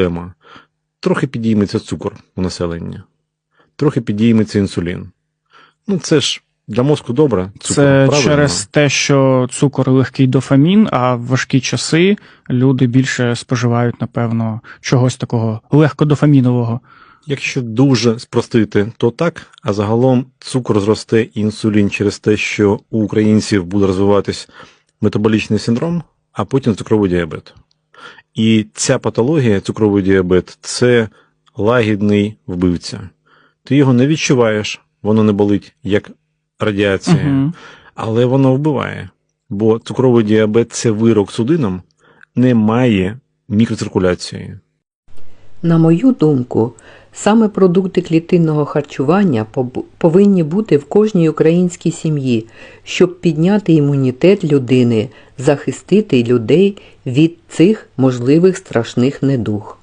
проблема. Трохи підійметься цукор у населення, трохи підійметься інсулін. Ну, це ж для мозку добре. Цукор, Це правильно? через те, що цукор легкий дофамін, а в важкі часи люди більше споживають, напевно, чогось такого легкодофамінового. Якщо дуже спростити, то так, а загалом цукор зросте інсулін через те, що у українців буде розвиватись метаболічний синдром, а потім цукровий діабет. І ця патологія, цукровий діабет, це лагідний вбивця. Ти його не відчуваєш, воно не болить, як радіація, Угу. але воно вбиває. Бо цукровий діабет це вирок судинам, не має мікроциркуляції. На мою думку, саме продукти клітинного харчування повинні бути в кожній українській сім'ї, щоб підняти імунітет людини, захистити людей від цих можливих страшних недуг.